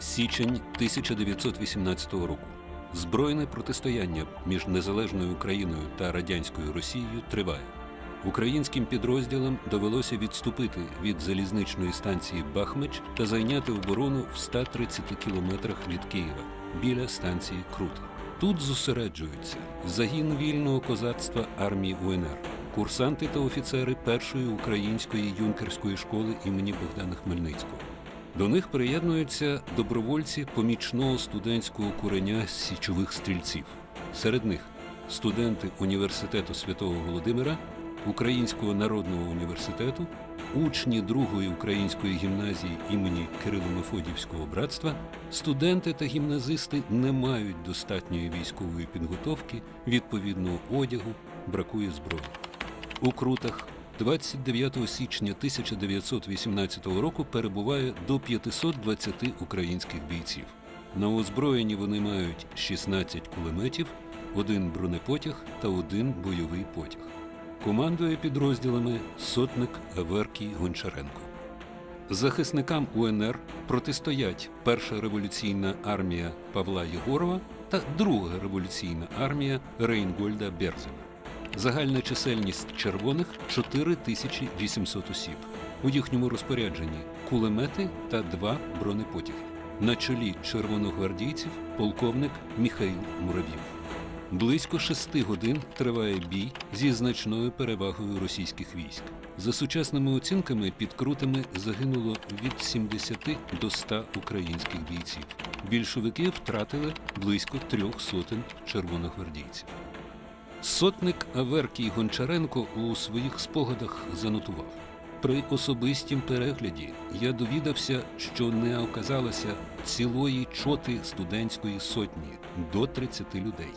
Січень 1918 року. Збройне протистояння між незалежною Україною та радянською Росією триває. Українським підрозділам довелося відступити від залізничної станції Бахмич та зайняти оборону в 130 кілометрах від Києва біля станції Крути. Тут зосереджуються загін вільного козацтва армії УНР, курсанти та офіцери першої української юнкерської школи імені Богдана Хмельницького. До них приєднуються добровольці помічного студентського куреня січових стрільців. Серед них студенти університету святого Володимира, Українського народного університету, учні другої української гімназії імені Кирило-Мефодіївського братства, студенти та гімназисти не мають достатньої військової підготовки, відповідного одягу, бракує зброї. У Крутах 29 січня 1918 року перебуває до 520 українських бійців. На озброєнні вони мають 16 кулеметів, один бронепотяг та один бойовий потяг. Командує підрозділами сотник Аверкій Гончаренко. Захисникам УНР протистоять Перша революційна армія Павла Єгорова та Друга революційна армія Рейнгольда Берзена. Загальна чисельність червоних 4800 осіб. У їхньому розпорядженні кулемети та два бронепотяги. На чолі червоногвардійців полковник Міхаїл Муравів. Близько шести годин триває бій зі значною перевагою російських військ. За сучасними оцінками під крутами загинуло від 70 до 100 українських бійців. Більшовики втратили близько трьох сотень червоногвардійців. Сотник Аверкій Гончаренко у своїх спогадах занотував. При особистім перегляді я довідався, що не оказалося цілої чоти студентської сотні до 30 людей.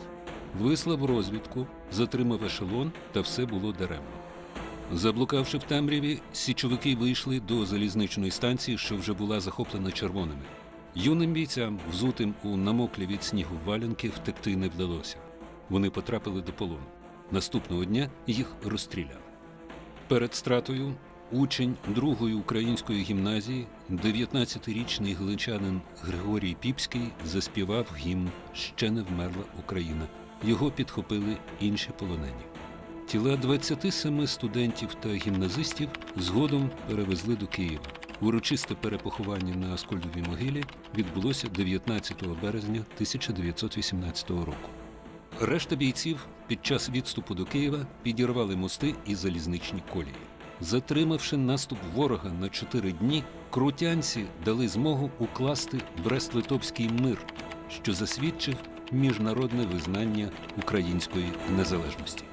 Вислав розвідку, затримав ешелон, та все було даремно. Заблукавши в темряві, січовики вийшли до залізничної станції, що вже була захоплена червоними. Юним бійцям, взутим у намоклі від снігу валянки, втекти не вдалося. Вони потрапили до полону. Наступного дня їх розстріляли. Перед стратою учень другої української гімназії, 19-річний гличанин Григорій Піпський, заспівав гімн Ще не вмерла Україна. Його підхопили інші полонені. Тіла 27 студентів та гімназистів згодом перевезли до Києва. Урочисте перепоховання на Аскольдовій могилі відбулося 19 березня 1918 року. Решта бійців під час відступу до Києва підірвали мости і залізничні колії. Затримавши наступ ворога на чотири дні, крутянці дали змогу укласти Брест-Литовський мир, що засвідчив міжнародне визнання української незалежності.